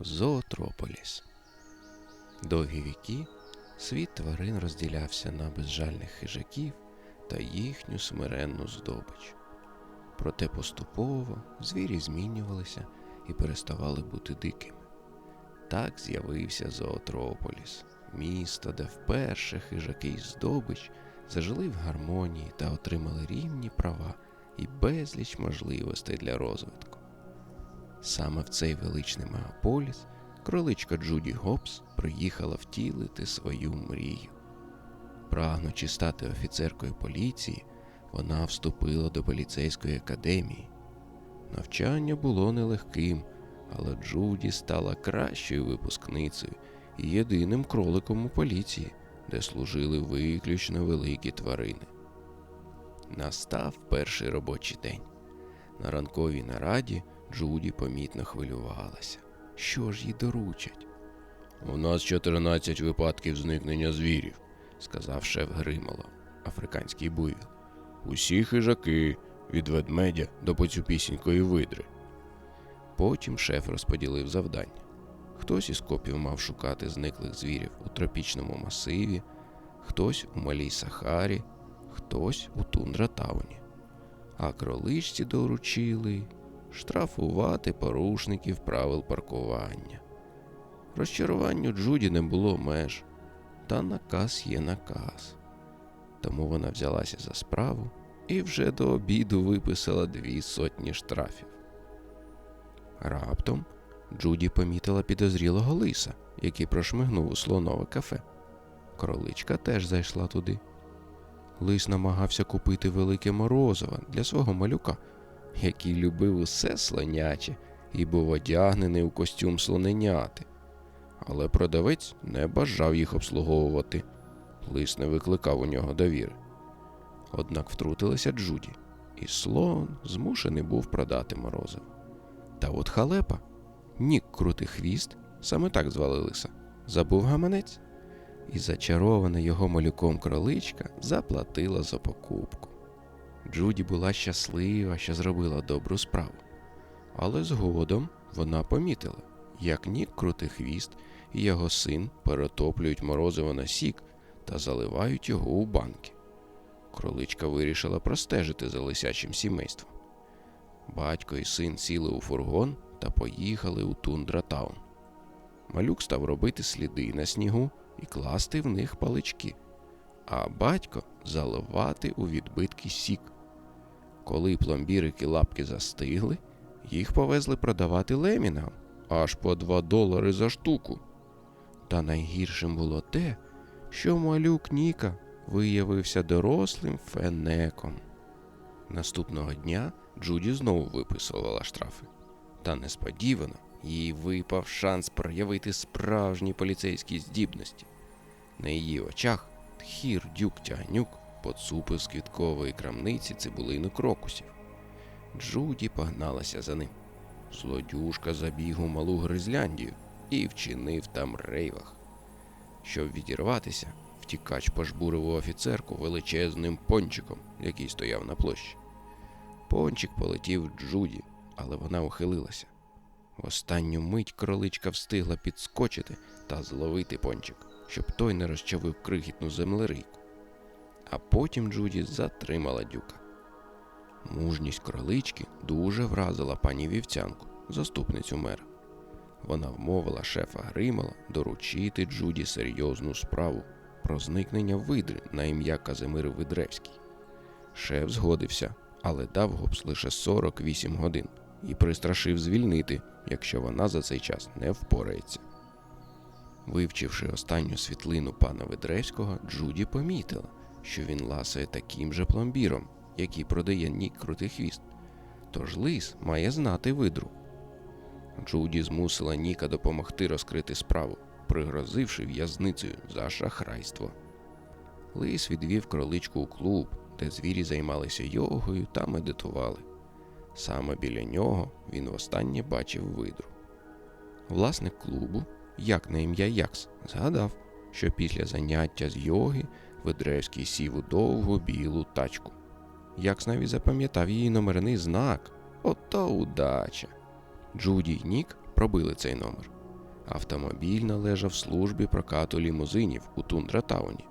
Зоотрополіс. Довгі віки світ тварин розділявся на безжальних хижаків та їхню смиренну здобич. Проте поступово звірі змінювалися і переставали бути дикими. Так з'явився Зоотрополіс, місто, де вперше хижаки й здобич зажили в гармонії та отримали рівні права і безліч можливостей для розвитку. Саме в цей величний мегаполіс кроличка Джуді Гобс приїхала втілити свою мрію. Прагнучи стати офіцеркою поліції, вона вступила до поліцейської академії. Навчання було нелегким, але Джуді стала кращою випускницею і єдиним кроликом у поліції, де служили виключно великі тварини. Настав перший робочий день. На ранковій нараді Джуді помітно хвилювалася. Що ж їй доручать? У нас 14 випадків зникнення звірів, сказав шеф Гримало, африканський буйвіл. Усі хижаки від ведмедя до поцюпісінької видри. Потім шеф розподілив завдання. Хтось із копів мав шукати зниклих звірів у тропічному масиві, хтось у малій Сахарі, хтось у Тундратауні. А кроличці доручили штрафувати порушників правил паркування. Розчаруванню Джуді не було меж, та наказ є наказ. Тому вона взялася за справу і вже до обіду виписала дві сотні штрафів. Раптом Джуді помітила підозрілого лиса, який прошмигнув у слонове кафе. Кроличка теж зайшла туди. Лис намагався купити велике морозиво для свого малюка, який любив усе слоняче і був одягнений у костюм слоненяти. Але продавець не бажав їх обслуговувати. Лис не викликав у нього довіри. Однак втрутилася Джуді, і слон змушений був продати морозиво. Та от халепа, Нік крутий хвіст, саме так звали лиса, забув гаманець, і зачарована його малюком кроличка заплатила за покупку. Джуді була щаслива, що зробила добру справу. Але згодом вона помітила, як Нік крутий хвіст і його син перетоплюють морозиво на сік та заливають його у банки. Кроличка вирішила простежити за лисячим сімейством. Батько і син сіли у фургон та поїхали у Тундратаун. Малюк став робити сліди на снігу і класти в них палички, а батько заливати у відбитки сік. Коли пломбірики лапки застигли, їх повезли продавати лемінгам аж по 2 долари за штуку. Та найгіршим було те, що малюк Ніка виявився дорослим фенеком. Наступного дня Джуді знову виписувала штрафи. Та несподівано їй випав шанс проявити справжні поліцейські здібності. На її очах тхір дюк тягнюк поцупив з квіткової крамниці цибулину крокусів. Джуді погналася за ним. Злодюшка забіг у малу Гризляндію і вчинив там рейвах. Щоб відірватися, втікач пожбурив у офіцерку величезним пончиком, який стояв на площі. Пончик полетів Джуді, але вона ухилилася. В останню мить кроличка встигла підскочити та зловити пончик, щоб той не розчавив крихітну землерийку. А потім Джуді затримала дюка. Мужність кролички дуже вразила пані вівцянку, заступницю мера. Вона вмовила шефа Гримала доручити Джуді серйозну справу про зникнення видри на ім'я Казимир Видревський. Шеф згодився, але дав гопс лише 48 годин і пристрашив звільнити, якщо вона за цей час не впорається. Вивчивши останню світлину пана Видревського, Джуді помітила, що він ласає таким же пломбіром, який продає Нік Крутий хвіст. Тож лис має знати видру. Джуді змусила Ніка допомогти розкрити справу, пригрозивши в'язницею за шахрайство. Лис відвів кроличку у клуб, де звірі займалися йогою та медитували. Саме біля нього він востаннє бачив видру. Власник клубу, як на ім'я Якс, згадав, що після заняття з йоги Видревський сів у довгу білу тачку. Якс навіть запам'ятав її номерний знак. Ото удача. Джуді й Нік пробили цей номер. Автомобіль належав службі прокату лімузинів у Тундратауні.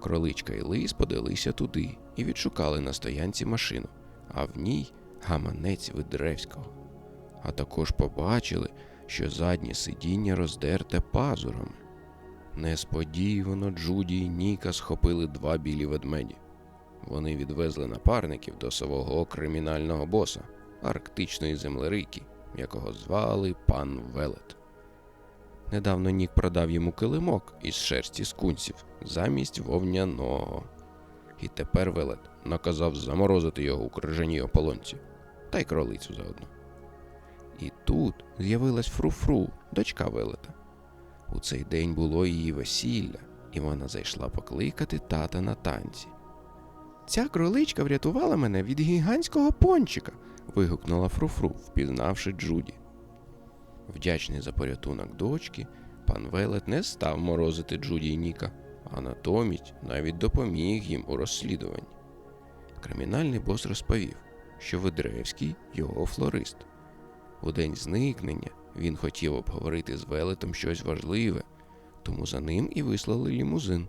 Кроличка і лис подалися туди і відшукали на стоянці машину, а в ній гаманець Видревського. А також побачили, що заднє сидіння роздерте пазурами. Несподівано Джуді і Ніка схопили два білі ведмеді. Вони відвезли напарників до свого кримінального боса, арктичної землерийки, якого звали пан Велет. Недавно Нік продав йому килимок із шерсті скунсів замість вовняного. І тепер Велет наказав заморозити його у крижаній ополонці, та й кролицю заодно. І тут з'явилась Фруфру, дочка Велета. У цей день було її весілля, і вона зайшла покликати тата на танці. Ця кроличка врятувала мене від гігантського пончика. вигукнула Фруфру, впізнавши Джуді. Вдячний за порятунок дочки, пан Велет не став морозити Джуді і Ніка, а натомість навіть допоміг їм у розслідуванні. Кримінальний бос розповів, що Ведревський його флорист. У день зникнення він хотів обговорити з Велетом щось важливе, тому за ним і вислали лімузин.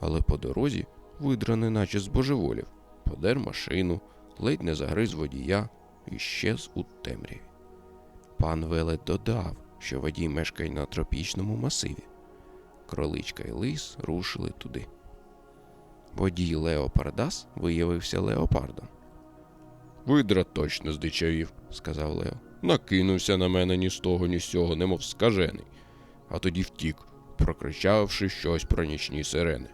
Але по дорозі видра неначе збожеволів, подер машину, ледь не загриз водія і щез у темряві. Пан Велет додав, що водій мешкає на тропічному масиві. Кроличка і лис рушили туди. Водій Леопардас виявився леопардом. Видра точно здичавів, сказав Лео. Накинувся на мене ні з того, ні з цього, немов скажений, а тоді втік, прокричавши щось про нічні сирени.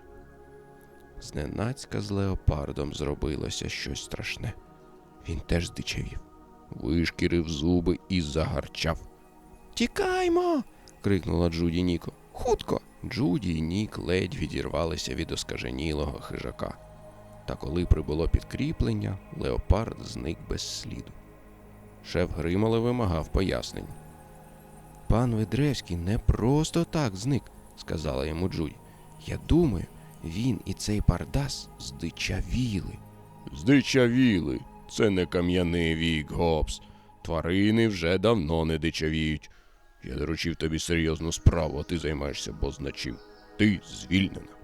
Зненацька з леопардом зробилося щось страшне. Він теж здичавів, вишкірив зуби і загарчав. Тікаймо. крикнула Джуді Ніко. Хутко. Джуді і Нік ледь відірвалися від оскаженілого хижака. Та коли прибуло підкріплення, леопард зник без сліду. Шеф Гримале вимагав пояснень. Пан Ведревський не просто так зник, сказала йому Джуді. Я думаю, він і цей пардас здичавіли. Здичавіли. Це не кам'яний вік, Гобс. Тварини вже давно не дичавіють. Я доручив тобі серйозну справу, а ти займаєшся бозначим. Ти звільнена.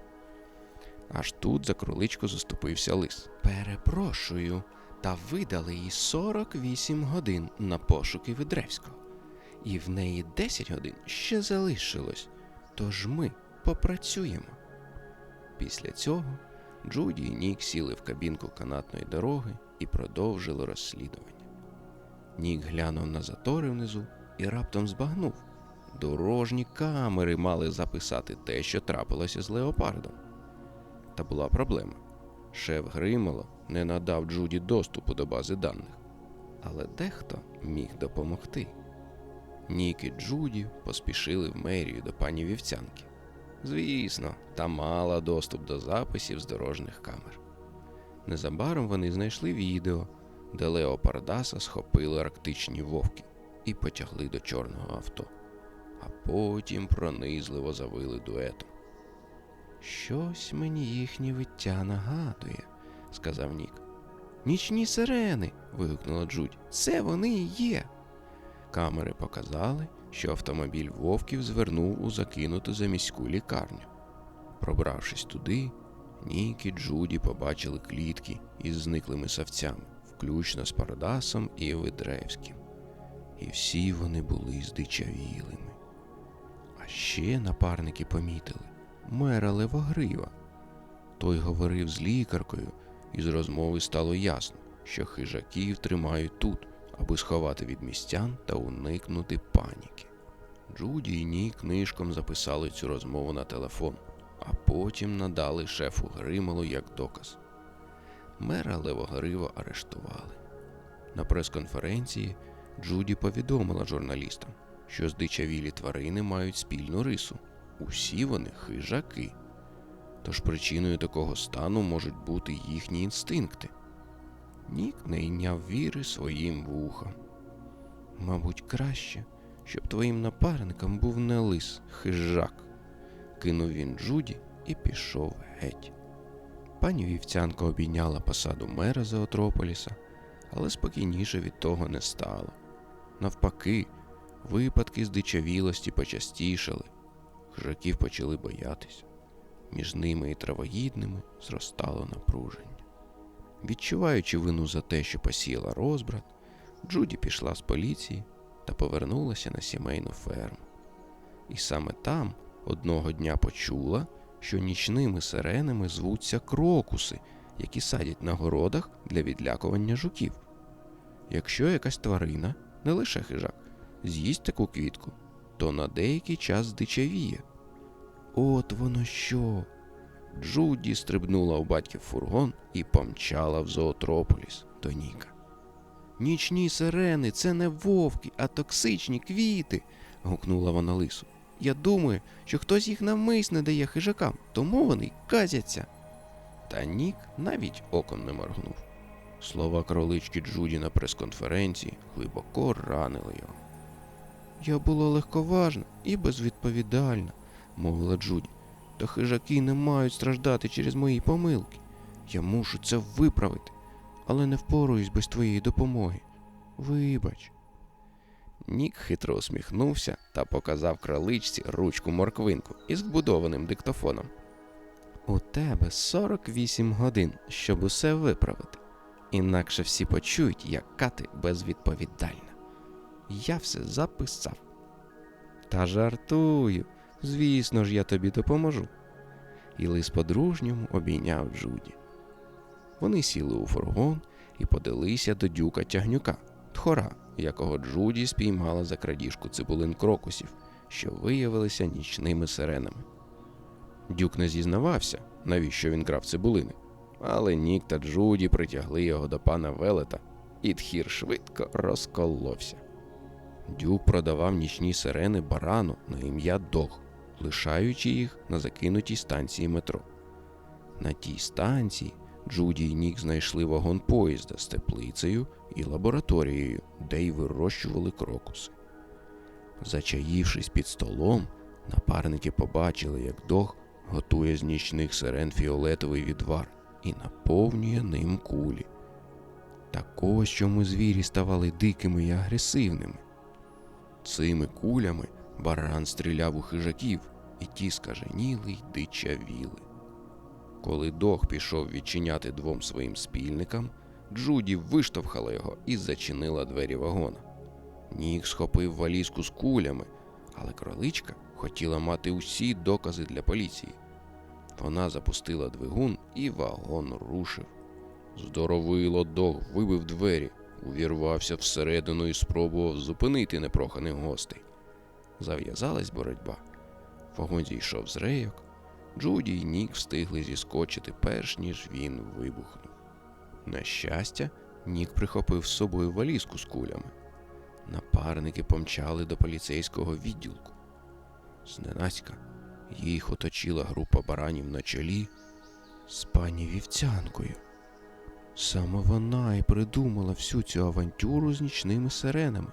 Аж тут за кроличку заступився лис. Перепрошую, та видали їй 48 годин на пошуки Ведревського. І в неї 10 годин ще залишилось. Тож ми попрацюємо. Після цього Джуді і Нік сіли в кабінку канатної дороги і продовжили розслідування. Нік глянув на затори внизу і раптом збагнув. Дорожні камери мали записати те, що трапилося з леопардом. Та була проблема. Шеф Гримало не надав Джуді доступу до бази даних, але дехто міг допомогти. Нік і Джуді поспішили в мерію до пані вівцянки. Звісно, та мала доступ до записів з дорожніх камер. Незабаром вони знайшли відео, де Лео Пардаса схопили арктичні вовки і потягли до чорного авто, а потім пронизливо завили дуетом. Щось мені їхнє виття нагадує, сказав Нік. Нічні сирени. вигукнула Джудь. Це вони і є. Камери показали, що автомобіль вовків звернув у закинуту заміську лікарню. Пробравшись туди, Нік і Джуді побачили клітки із зниклими савцями, включно з Парадасом і Видревським. І всі вони були здичавілими. А ще напарники помітили мера Левогрива. Той говорив з лікаркою, і з розмови стало ясно, що хижаків тримають тут, аби сховати від містян та уникнути паніки. Джуді і Нік книжком записали цю розмову на телефон, а потім надали шефу Грималу як доказ. Мера Левогрива арештували. На прес-конференції Джуді повідомила журналістам, що здичавілі тварини мають спільну рису. Усі вони хижаки. Тож причиною такого стану можуть бути їхні інстинкти. Нік не йняв віри своїм вухам. Мабуть, краще, щоб твоїм напарником був не лис, хижак, кинув він Джуді і пішов геть. Пані вівцянка обійняла посаду мера Зоотрополіса, але спокійніше від того не стало. Навпаки, Випадки здичавілості почастішали, хижаків почали боятись. Між ними і травоїдними зростало напруження. Відчуваючи вину за те, що посіяла розбрат, Джуді пішла з поліції та повернулася на сімейну ферму. І саме там одного дня почула, що нічними сиренами звуться крокуси, які садять на городах для відлякування жуків. Якщо якась тварина, не лише хижак, з'їсть таку квітку, то на деякий час здичавіє. От воно що. Джуді стрибнула у батьків фургон і помчала в зоотрополіс до Ніка. Нічні сирени це не вовки, а токсичні квіти. гукнула вона лису. Я думаю, що хтось їх навмисне дає хижакам, тому вони казяться. Та Нік навіть оком не моргнув. Слова кролички Джуді на прес-конференції глибоко ранили його. Я була легковажна і безвідповідальна, мовила Джуді. Та хижаки не мають страждати через мої помилки. Я мушу це виправити, але не впораюсь без твоєї допомоги. Вибач. Нік хитро усміхнувся та показав кроличці ручку морквинку із вбудованим диктофоном. У тебе 48 годин, щоб усе виправити. Інакше всі почують, яка ти безвідповідальна. Я все записав. Та жартую, звісно ж, я тобі допоможу. І лис по-дружньому обійняв Джуді. Вони сіли у фургон і подалися до дюка тягнюка, тхора, якого Джуді спіймала за крадіжку цибулин крокусів, що виявилися нічними сиренами. Дюк не зізнавався, навіщо він крав цибулини, але Нік та Джуді притягли його до пана Велета, і тхір швидко розколовся. Дюк продавав нічні сирени барану на ім'я Дог, лишаючи їх на закинутій станції метро. На тій станції Джуді і Нік знайшли вагон поїзда з теплицею і лабораторією, де й вирощували крокуси. Зачаївшись під столом, напарники побачили, як Дог готує з нічних сирен фіолетовий відвар і наповнює ним кулі. Так ось чому звірі ставали дикими і агресивними. Цими кулями баран стріляв у хижаків, і ті скаженіли й дичавіли. Коли Дог пішов відчиняти двом своїм спільникам, Джуді виштовхала його і зачинила двері вагона. Нік схопив валізку з кулями, але кроличка хотіла мати усі докази для поліції. Вона запустила двигун, і вагон рушив. Здоровило Дог вибив двері, увірвався всередину і спробував зупинити непроханих гостей. Зав'язалась боротьба. Вогонь зійшов з рейок. Джуді й Нік встигли зіскочити, перш ніж він вибухнув. На щастя, Нік прихопив з собою валізку з кулями. Напарники помчали до поліцейського відділку. Зненацька їх оточила група баранів на чолі з пані вівцянкою. Саме вона і придумала всю цю авантюру з нічними сиренами,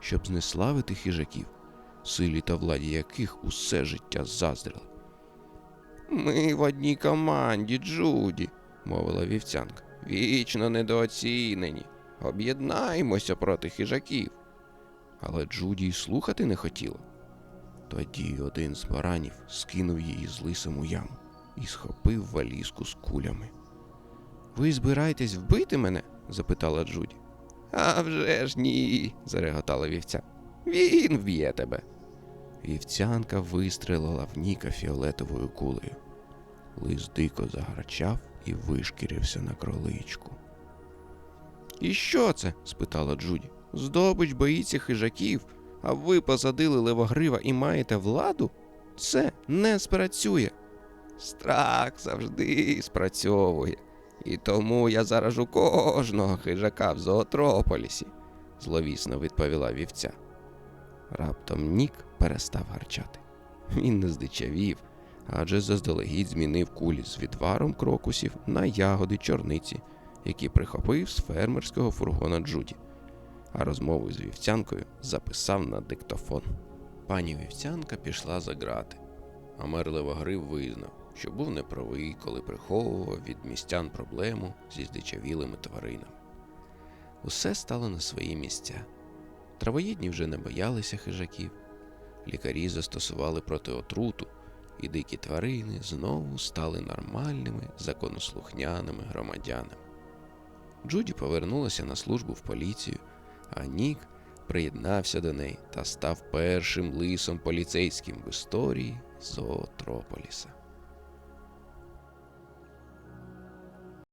щоб знеславити хижаків, силі та владі яких усе життя заздрили. Ми в одній команді, Джуді, мовила вівцянка. Вічно недооцінені. Об'єднаймося проти хижаків. Але Джуді й слухати не хотіла. Тоді один з баранів скинув її з лисом у яму і схопив валізку з кулями. Ви збираєтесь вбити мене? запитала Джуді. «А вже ж ні, зареготала вівця. Він вб'є тебе. Вівцянка вистрелила в Ніка фіолетовою кулею. Лис дико загарчав і вишкірився на кроличку. І що це? спитала Джуді. Здобич боїться хижаків, а ви посадили левогрива і маєте владу? Це не спрацює. Страх завжди спрацьовує. І тому я заражу кожного хижака в зоотрополісі, зловісно відповіла вівця. Раптом Нік перестав гарчати. Він не здичавів, адже заздалегідь змінив кулі з відваром крокусів на ягоди чорниці, які прихопив з фермерського фургона Джуді, а розмову з вівцянкою записав на диктофон. Пані вівцянка пішла за грати, а мер Левогрив визнав, що був неправий, коли приховував від містян проблему зі здичавілими тваринами. Усе стало на свої місця. Травоїдні вже не боялися хижаків. Лікарі застосували проти отруту, і дикі тварини знову стали нормальними, законослухняними громадянами. Джуді повернулася на службу в поліцію, а Нік приєднався до неї та став першим лисом поліцейським в історії Зоотрополіса.